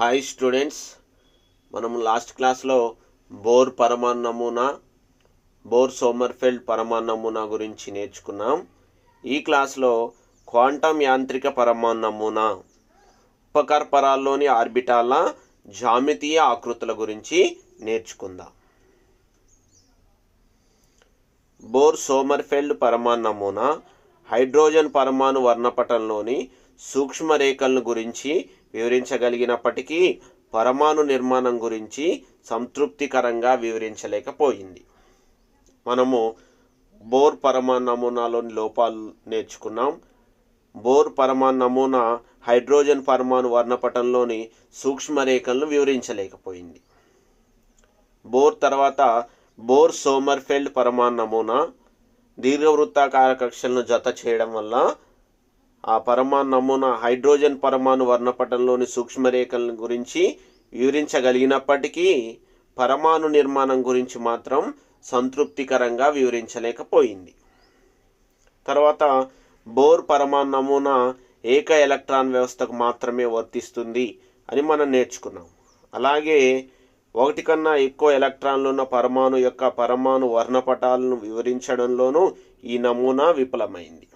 Hi students మనం last క్లాస్లో Bohr పరమాణు నమూనా బోర్ సోమర్ఫెల్డ్ పరమాణు నమూనా గురించి నేర్చుకున్నాం. ఈ క్లాస్లో క్వాంటం యాంత్రిక పరమాణు నమూనా ఉపకర్పరాల్లోని ఆర్బిటాల జామితీయ ఆకృతుల గురించి నేర్చుకుందాం. బోర్ సోమర్ఫెల్డ్ పరమాణు నమూనా హైడ్రోజన్ పరమాణు వర్ణపటంలోని సూక్ష్మ రేఖలను గురించి వివరించగలిగినప్పటికీ పరమాణు నిర్మాణం గురించి సంతృప్తికరంగా వివరించలేకపోయింది. మనము బోర్ పరమాణు నమూనాలోని లోపాలు నేర్చుకున్నాం. బోర్ పరమాణు నమూనా హైడ్రోజన్ పరమాణు వర్ణపటంలోని సూక్ష్మరేఖలను వివరించలేకపోయింది. బోర్ తర్వాత బోర్ సోమర్ఫెల్డ్ పరమాణు నమూనా దీర్ఘవృత్తాకార కక్షలను జత చేయడం వల్ల ఆ పరమాణు నమూనా హైడ్రోజన్ పరమాణు వర్ణపటంలోని సూక్ష్మరేఖల గురించి వివరించగలిగినప్పటికీ పరమాణు నిర్మాణం గురించి మాత్రం సంతృప్తికరంగా వివరించలేకపోయింది. తర్వాత బోర్ పరమాణు నమూనా ఏక ఎలక్ట్రాన్ వ్యవస్థకు మాత్రమే వర్తిస్తుంది అని మనం నేర్చుకున్నాం. అలాగే ఒకటి కన్నా ఎక్కువ ఎలక్ట్రాన్లు ఉన్న పరమాణు యొక్క పరమాణు వర్ణపటాలను వివరించడంలోనూ ఈ నమూనా విఫలమైంది.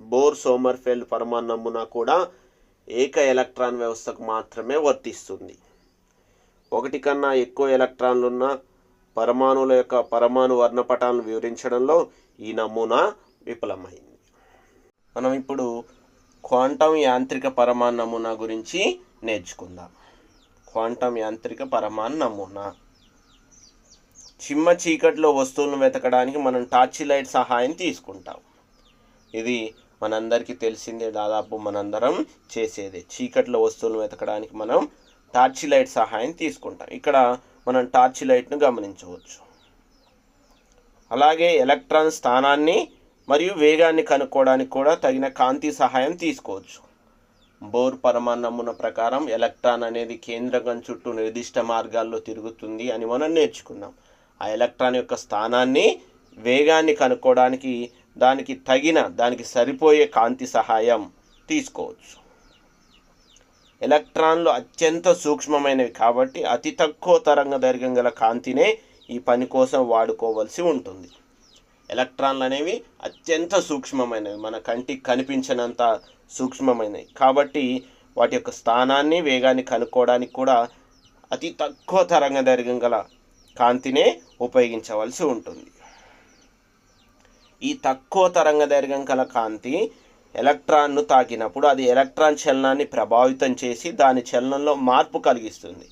బోర్ సోమర్ఫెల్డ్ పరమాణు నమూనా కూడా ఏక ఎలక్ట్రాన్ వ్యవస్థకు మాత్రమే వర్తిస్తుంది. ఒకటి కన్నా ఎక్కువ ఎలక్ట్రాన్లున్న పరమాణువుల యొక్క పరమాణు వర్ణపటాలను వివరించడంలో ఈ నమూనా విఫలమైంది. మనం ఇప్పుడు క్వాంటం యాంత్రిక పరమాణు నమూనా గురించి నేర్చుకుందాం. క్వాంటం యాంత్రిక పరమాణు నమూనా చిమ్మ చీకటిలో వస్తువులను వెతకడానికి మనం టార్చ్ లైట్ సహాయం తీసుకుంటాం. ఇది మనందరికీ తెలిసిందే దాదాపు మనందరం చేసేదే. చీకట్లో వస్తువులను వెతకడానికి మనం టార్చ్ లైట్ సహాయం తీసుకుంటాం. ఇక్కడ మనం టార్చ్ లైట్ను గమనించవచ్చు. అలాగే ఎలక్ట్రాన్ స్థానాన్ని మరియు వేగాన్ని కనుక్కోవడానికి కూడా తగిన కాంతి సహాయం తీసుకోవచ్చు. బోర్ పరమాణు నమూనా ప్రకారం ఎలక్ట్రాన్ అనేది కేంద్రకం చుట్టూ నిర్దిష్ట మార్గాల్లో తిరుగుతుంది అని మనం నేర్చుకున్నాం. ఆ ఎలక్ట్రాన్ యొక్క స్థానాన్ని వేగాన్ని కనుక్కోవడానికి దానికి తగిన దానికి సరిపోయే కాంతి సహాయం తీసుకోవచ్చు. ఎలక్ట్రాన్లు అత్యంత సూక్ష్మమైనవి కాబట్టి అతి తక్కువ తరంగ దైర్ఘ్యం గల కాంతినే ఈ పని కోసం వాడుకోవలసి ఉంటుంది. ఎలక్ట్రాన్లు అనేవి అత్యంత సూక్ష్మమైనవి మన కంటికి కనిపించినంత సూక్ష్మమైనవి కాబట్టి వాటి యొక్క స్థానాన్ని వేగాన్ని కనుక్కోవడానికి కూడా అతి తక్కువ తరంగ దైర్ఘ్యం గల కాంతినే ఉపయోగించవలసి ఉంటుంది. ఈ తక్కువ తరంగ దైర్ఘ్యం గల కాంతి ఎలక్ట్రాన్ను తాకినప్పుడు అది ఎలక్ట్రాన్ చలనాన్ని ప్రభావితం చేసి దాని చలనంలో మార్పు కలిగిస్తుంది.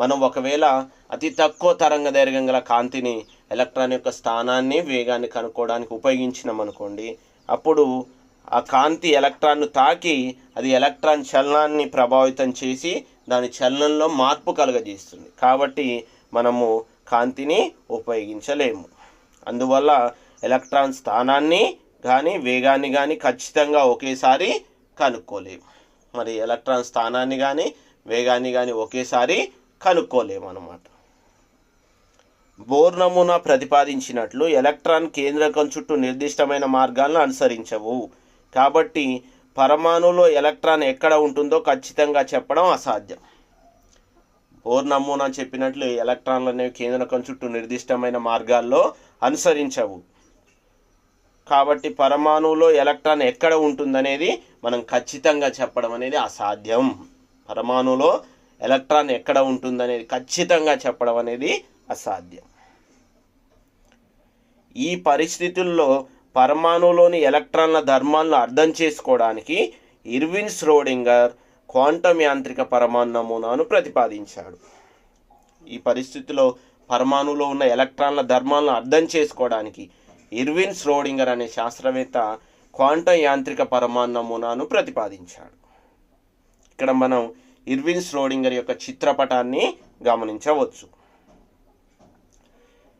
మనం ఒకవేళ అతి తక్కువ తరంగ దైర్ఘ్యం గల కాంతిని ఎలక్ట్రాన్ యొక్క స్థానాన్ని వేగాన్ని కనుక్కోవడానికి ఉపయోగించినాం అనుకోండి అప్పుడు ఆ కాంతి ఎలక్ట్రాన్ను తాకి అది ఎలక్ట్రాన్ చలనాన్ని ప్రభావితం చేసి దాని చలనంలో మార్పు కలుగజేస్తుంది. కాబట్టి మనము కాంతిని ఉపయోగించలేము. అందువల్ల ఎలక్ట్రాన్ స్థానాన్ని కానీ వేగాన్ని కానీ ఖచ్చితంగా ఒకేసారి కనుక్కోలేము మరి ఎలక్ట్రాన్ స్థానాన్ని కానీ వేగాన్ని కానీ ఒకేసారి కనుక్కోలేము అన్నమాట బోర్ నమూనా ప్రతిపాదించినట్లు ఎలక్ట్రాన్ కేంద్రకం చుట్టూ నిర్దిష్టమైన మార్గాలను అనుసరించవు. కాబట్టి పరమాణులో ఎలక్ట్రాన్ ఎక్కడ ఉంటుందో ఖచ్చితంగా చెప్పడం అసాధ్యం. బోర్ నమూనా చెప్పినట్లు ఎలక్ట్రాన్లు అనేవి కేంద్రకం చుట్టూ నిర్దిష్టమైన మార్గాల్లో అనుసరించవు. కాబట్టి పరమాణువులో ఎలక్ట్రాన్ ఎక్కడ ఉంటుందనేది మనం ఖచ్చితంగా చెప్పడం అనేది అసాధ్యం. పరమాణువులో ఎలక్ట్రాన్ ఎక్కడ ఉంటుందనేది ఖచ్చితంగా చెప్పడం అనేది అసాధ్యం. ఈ పరిస్థితుల్లో పరమాణువులోని ఎలక్ట్రాన్ల ధర్మాలను అర్థం చేసుకోవడానికి ఇర్విన్ స్రోడింగర్ క్వాంటం యాంత్రిక పరమాణు నమూనాను ప్రతిపాదించాడు. ఈ పరిస్థితిలో పరమాణువులో ఉన్న ఎలక్ట్రాన్ల ధర్మాలను అర్థం చేసుకోవడానికి ఇర్విన్ స్రోడింగర్ అనే శాస్త్రవేత్త క్వాంటం యాంత్రిక పరమాణు నమూనాను ప్రతిపాదించాడు. ఇక్కడ మనం ఇర్విన్ స్రోడింగర్ యొక్క చిత్రపటాన్ని గమనించవచ్చు.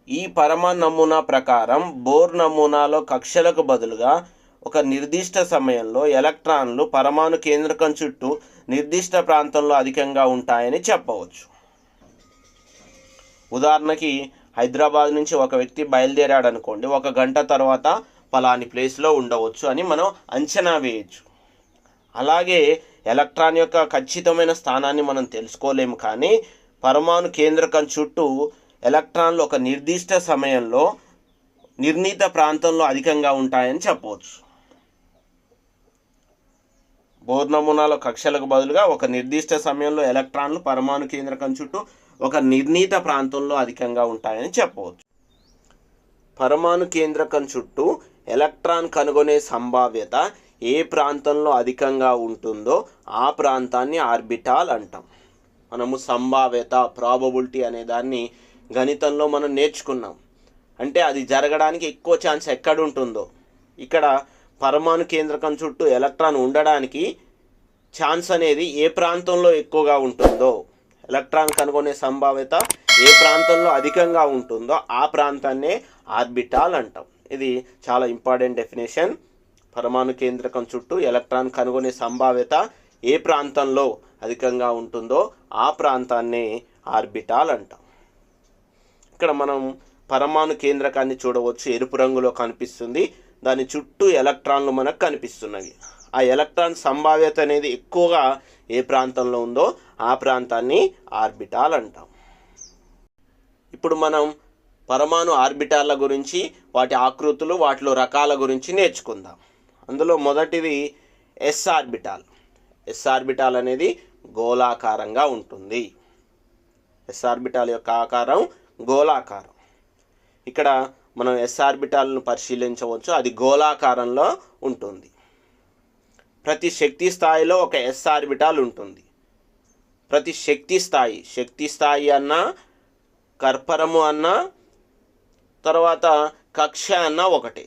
ఈ పరమాణు నమూనా ప్రకారం బోర్ నమూనాలో కక్షలకు బదులుగా ఒక నిర్దిష్ట సమయంలో ఎలక్ట్రాన్లు పరమాణు కేంద్రకం చుట్టూ నిర్దిష్ట ప్రాంతంలో అధికంగా ఉంటాయని చెప్పవచ్చు. ఉదాహరణకి హైదరాబాద్ నుంచి ఒక వ్యక్తి బయలుదేరాడు అనుకోండి ఒక గంట తర్వాత పలాని ప్లేస్లో ఉండవచ్చు అని మనం అంచనా వేయచ్చు. అలాగే ఎలక్ట్రాన్ యొక్క ఖచ్చితమైన స్థానాన్ని మనం తెలుసుకోలేము కానీ పరమాణు కేంద్రకం చుట్టూ ఎలక్ట్రాన్లు ఒక నిర్దిష్ట సమయంలో నిర్ణీత ప్రాంతంలో అధికంగా ఉంటాయని చెప్పవచ్చు. బోర్ నమూనాలో కక్షలకు బదులుగా ఒక నిర్దిష్ట సమయంలో ఎలక్ట్రాన్లు పరమాణు కేంద్రకం చుట్టూ ఒక నిర్ణీత ప్రాంతంలో అధికంగా ఉంటాయని చెప్పవచ్చు. పరమాణు కేంద్రకం చుట్టూ ఎలక్ట్రాన్ కనుగొనే సంభావ్యత ఏ ప్రాంతంలో అధికంగా ఉంటుందో ఆ ప్రాంతాన్ని ఆర్బిటాల్ అంటాం. మనము సంభావ్యత ప్రాబబిలిటీ అనే దాన్ని గణితంలో మనం నేర్చుకున్నాం. అంటే అది జరగడానికి ఎక్కువ ఛాన్స్ ఎక్కడ ఉంటుందో ఇక్కడ పరమాణు కేంద్రకం చుట్టూ ఎలక్ట్రాన్ ఉండడానికి ఛాన్స్ అనేది ఏ ప్రాంతంలో ఎక్కువగా ఉంటుందో. ఎలక్ట్రాన్ కనుగొనే సంభావ్యత ఏ ప్రాంతంలో అధికంగా ఉంటుందో ఆ ప్రాంతాన్నే ఆర్బిటాల్ అంటాం. ఇది చాలా ఇంపార్టెంట్ డెఫినేషన్. పరమాణు కేంద్రకం చుట్టూ ఎలక్ట్రాన్ కనుగొనే సంభావ్యత ఏ ప్రాంతంలో అధికంగా ఉంటుందో ఆ ప్రాంతాన్నే ఆర్బిటాల్ అంటాం. ఇక్కడ మనం పరమాణు కేంద్రకాన్ని చూడవచ్చు. ఎరుపు రంగులో కనిపిస్తుంది. దాని చుట్టూ ఎలక్ట్రాన్లు మనకు కనిపిస్తున్నవి. ఆ ఎలక్ట్రాన్ సంభావ్యత అనేది ఎక్కువగా ఏ ప్రాంతంలో ఉందో ఆ ప్రాంతాన్ని ఆర్బిటాల్ అంటాం. ఇప్పుడు మనం పరమాణు ఆర్బిటాల గురించి వాటి ఆకృతులు వాటిలో రకాల గురించి నేర్చుకుందాం. అందులో మొదటిది ఎస్ ఆర్బిటాల్. ఎస్ ఆర్బిటాల్ అనేది గోళాకారంగా ఉంటుంది. ఎస్ ఆర్బిటాల్ యొక్క ఆకారం గోళాకారం. ఇక్కడ మనం ఎస్ ఆర్బిటాల్ను పరిశీలించవచ్చు. అది గోళాకారంలో ఉంటుంది. ప్రతి శక్తి స్థాయిలో ఒక ఎస్ ఆర్బిటాల్ ఉంటుంది. ప్రతి శక్తి స్థాయి శక్తి స్థాయి అన్నా కర్పరము అన్నా తర్వాత కక్ష అన్న ఒకటే.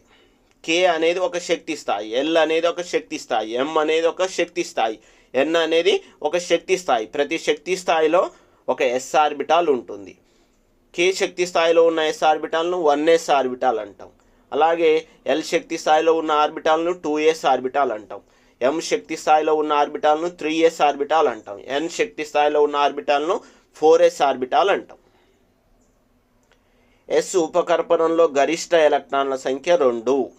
కే అనేది ఒక శక్తి స్థాయి ఎల్ అనేది ఒక శక్తి స్థాయి ఎం అనేది ఒక శక్తి స్థాయి ఎన్ అనేది ఒక శక్తి స్థాయి. ప్రతి శక్తి స్థాయిలో ఒక ఎస్ ఆర్బిటాల్ ఉంటుంది. కే శక్తి స్థాయిలో ఉన్న ఎస్ ఆర్బిటాల్ను వన్ ఎస్ ఆర్బిటాల్ అంటాం. అలాగే ఎల్ శక్తి స్థాయిలో ఉన్న ఆర్బిటాల్ను టూ ఎస్ ఆర్బిటాల్ అంటాం. ఎం శక్తి స్థాయిలో ఉన్న ఆర్బిటాల్ను త్రీ ఎస్ ఆర్బిటాల్ అంటాం. ఎన్ శక్తి స్థాయిలో ఉన్న ఆర్బిటాల్ను ఫోర్ ఎస్ ఆర్బిటాల్ అంటాం. ఎస్ ఉపకర్పణంలో గరిష్ట ఎలక్ట్రాన్ల సంఖ్య రెండు.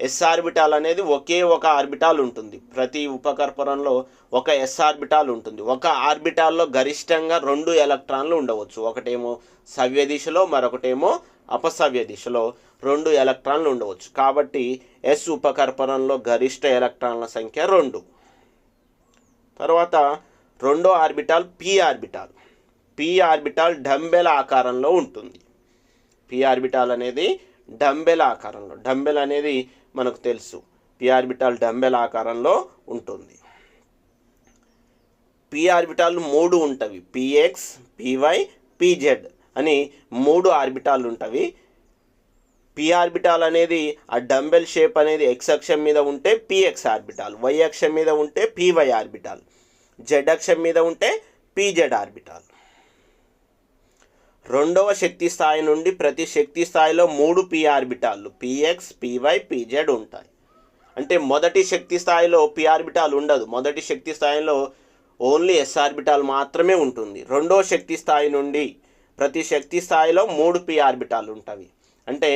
ఎస్ ఆర్బిటాల్ అనేది ఒకే ఒక ఆర్బిటాల్ ఉంటుంది. ప్రతి ఉపకర్పణంలో ఒక ఎస్ ఆర్బిటాల్ ఉంటుంది. ఒక ఆర్బిటాల్లో గరిష్టంగా రెండు ఎలక్ట్రాన్లు ఉండవచ్చు. ఒకటేమో సవ్య దిశలో మరొకటేమో అపసవ్య దిశలో రెండు ఎలక్ట్రాన్లు ఉండవచ్చు. కాబట్టి ఎస్ ఉపకర్పణంలో గరిష్ట ఎలక్ట్రాన్ల సంఖ్య రెండు. తర్వాత రెండో orbital P orbital. P orbital dumbbell ఆకారంలో ఉంటుంది. పి ఆర్బిటాల్ అనేది డంబెల్ ఆకారంలో. డంబెల్ అనేది మనకు తెలుసు. పి ఆర్బిటాల్ డంబెల్ ఆకారంలో ఉంటుంది. పి ఆర్బిటాల్ మూడు ఉంటవి. పిఎక్స్ పివై పిజెడ్ అని మూడు ఆర్బిటాల్ ఉంటవి. పి ఆర్బిటాల్ అనేది ఆ డంబెల్ షేప్ అనేది ఎక్స్ అక్షం మీద ఉంటే పిఎక్స్ ఆర్బిటాల్ వై అక్షం మీద ఉంటే పివై ఆర్బిటాల్ జెడ్ అక్షం మీద ఉంటే పిజెడ్ ఆర్బిటాల్ రెండవ శక్తి స్థాయి నుండి ప్రతి శక్తి స్థాయిలో మూడు P ఆర్బిటాల్లు P X P Y P Z ఉంటాయి. అంటే మొదటి శక్తి స్థాయిలో పి ఆర్బిటాల్ ఉండదు. మొదటి శక్తి స్థాయిలో ఓన్లీ ఎస్ ఆర్బిటాల్ మాత్రమే ఉంటుంది. రెండవ శక్తి స్థాయి నుండి ప్రతి శక్తి స్థాయిలో మూడు పి ఆర్బిటాల్ ఉంటాయి. అంటే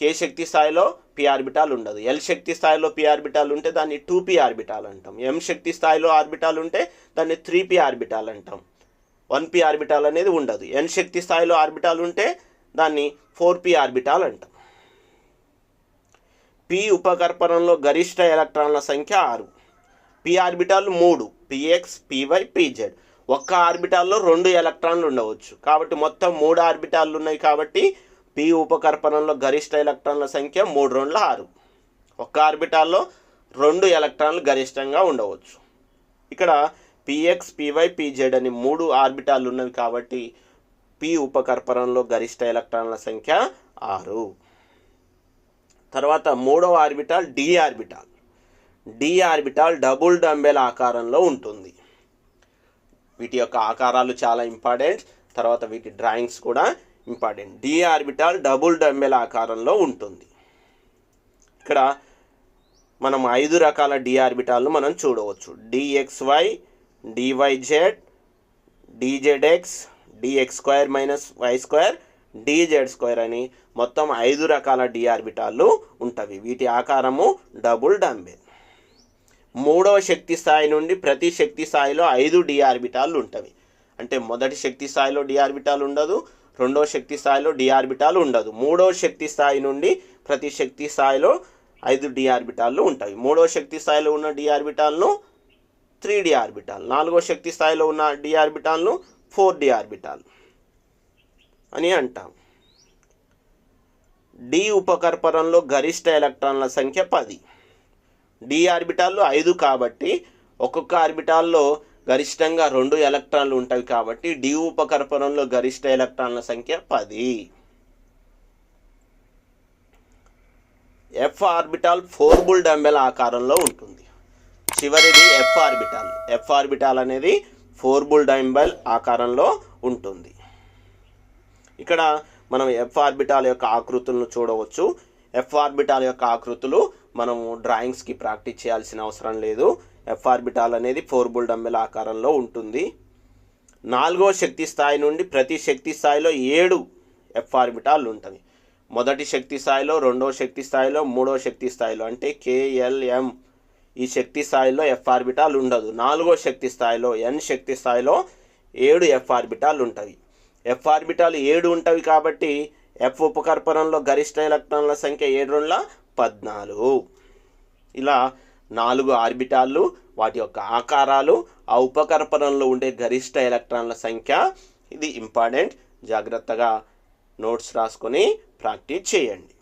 కే శక్తి స్థాయిలో పి ఆర్బిటాల్ ఉండదు. ఎల్ శక్తి స్థాయిలో పి ఆర్బిటాల్ ఉంటే దాన్ని టూ పి ఆర్బిటాల్ అంటాం. ఎం శక్తి స్థాయిలో ఆర్బిటాల్ ఉంటే దాన్ని త్రీ పి ఆర్బిటాల్ అంటాం. వన్ పి ఆర్బిటాల్ అనేది ఉండదు. ఎన్ శక్తి స్థాయిలో ఆర్బిటాల్ ఉంటే దాన్ని ఫోర్ పి ఆర్బిటాల్ అంటాం. పి ఉపకర్పణంలో గరిష్ట ఎలక్ట్రాన్ల సంఖ్య ఆరు. పి ఆర్బిటాల్ మూడు. P X P Y P Z ఒక్క ఆర్బిటాల్లో రెండు ఎలక్ట్రాన్లు ఉండవచ్చు. కాబట్టి మొత్తం మూడు ఆర్బిటాల్లు ఉన్నాయి కాబట్టి పి ఉపకర్పణంలో గరిష్ట ఎలక్ట్రాన్ల సంఖ్య మూడు రెండు ఆరు. ఒక్క ఆర్బిటాల్లో రెండు ఎలక్ట్రాన్లు గరిష్టంగా ఉండవచ్చు. ఇక్కడ పిఎక్స్ పివై పిజెడ్ అని మూడు ఆర్బిటాలు ఉన్నవి కాబట్టి పి ఉపకర్పణంలో గరిష్ట ఎలక్ట్రాన్ల సంఖ్య ఆరు. తర్వాత మూడవ orbital D orbital. D orbital double dumbbell ఆకారంలో ఉంటుంది. వీటి యొక్క ఆకారాలు చాలా ఇంపార్టెంట్. తర్వాత వీటి డ్రాయింగ్స్ కూడా important. D orbital double dumbbell ఆకారంలో ఉంటుంది. ఇక్కడ మనం ఐదు రకాల డి ఆర్బిటాల్ను మనం చూడవచ్చు. D X Y D Y Z D Z X D X square minus Y square D Z square అని మొత్తం ఐదు రకాల డి ఆర్బిటాలు ఉంటవి వీటి ఆకారము డబుల్ డంబెల్. మూడవ శక్తి స్థాయి నుండి ప్రతి శక్తి స్థాయిలో ఐదు డి ఆర్బిటాలు ఉంటవి అంటే మొదటి శక్తి స్థాయిలో డి ఆర్బిటాల్ ఉండదు రెండవ శక్తి స్థాయిలో డిఆర్బిటాలు ఉండదు. మూడవ శక్తి స్థాయి నుండి ప్రతి శక్తి స్థాయిలో ఐదు డిఆర్బిటాలు ఉంటాయి. మూడవ శక్తి స్థాయిలో ఉన్న డిఆర్బిటాల్ను త్రీ డిఆర్బిటాల్ నాలుగో శక్తి స్థాయిలో ఉన్న డిఆర్బిటాల్ను ఫోర్ డిఆర్బిటాల్ అని అంటాం. డి ఉపకర్పరంలో గరిష్ట ఎలక్ట్రాన్ల సంఖ్య పది. డి ఆర్బిటాల్లో ఐదు కాబట్టి ఒక్కొక్క ఆర్బిటాల్లో గరిష్టంగా రెండు ఎలక్ట్రాన్లు ఉంటాయి కాబట్టి డి ఉపకర్పరంలో గరిష్ట ఎలక్ట్రాన్ల సంఖ్య పది. ఎఫ్ ఆర్బిటాల్ ఫోర్బుల్ డంబెల్ ఆకారంలో ఉంటుంది. చివరిది ఎఫ్ ఆర్బిటాల్. ఎఫ్ ఆర్బిటాల్ అనేది ఫోర్బుల్ డంబెల్ ఆకారంలో ఉంటుంది. ఇక్కడ మనం ఎఫ్ ఆర్బిటాల్ యొక్క ఆకృతులను చూడవచ్చు. ఎఫ్ ఆర్బిటాల్ యొక్క ఆకృతులు మనము డ్రాయింగ్స్కి ప్రాక్టీస్ చేయాల్సిన అవసరం లేదు. ఎఫ్ ఆర్బిటాల్ అనేది ఫోర్ బుల్ డంబెల్ ఆకారంలో ఉంటుంది. నాలుగో శక్తి స్థాయి నుండి ప్రతి శక్తి స్థాయిలో ఏడు ఎఫ్ ఆర్బిటాల్ ఉంటుంది. మొదటి శక్తి స్థాయిలో రెండో శక్తి స్థాయిలో మూడో శక్తి స్థాయిలో అంటే కేఎల్ఎం ఈ శక్తి స్థాయిలో ఎఫ్ ఆర్బిటాల్ ఉండదు. నాలుగో శక్తి స్థాయిలో ఎన్ శక్తి స్థాయిలో ఏడు ఎఫ్ ఆర్బిటాల్ ఉంటాయి. ఎఫ్ ఏడు ఉంటవి కాబట్టి ఎఫ్ ఉపకర్పణంలో గరిష్ట ఎలక్ట్రాన్ల సంఖ్య ఏడు రెండుల పద్నాలుగు. ఇలా నాలుగు ఆర్బిటాళ్ళు వాటి యొక్క ఆకారాలు ఆ ఉపకర్పణంలో ఉండే గరిష్ట ఎలక్ట్రాన్ల సంఖ్య. ఇది ఇంపార్టెంట్. జాగ్రత్తగా నోట్స్ రాసుకొని ప్రాక్టీస్ చేయండి.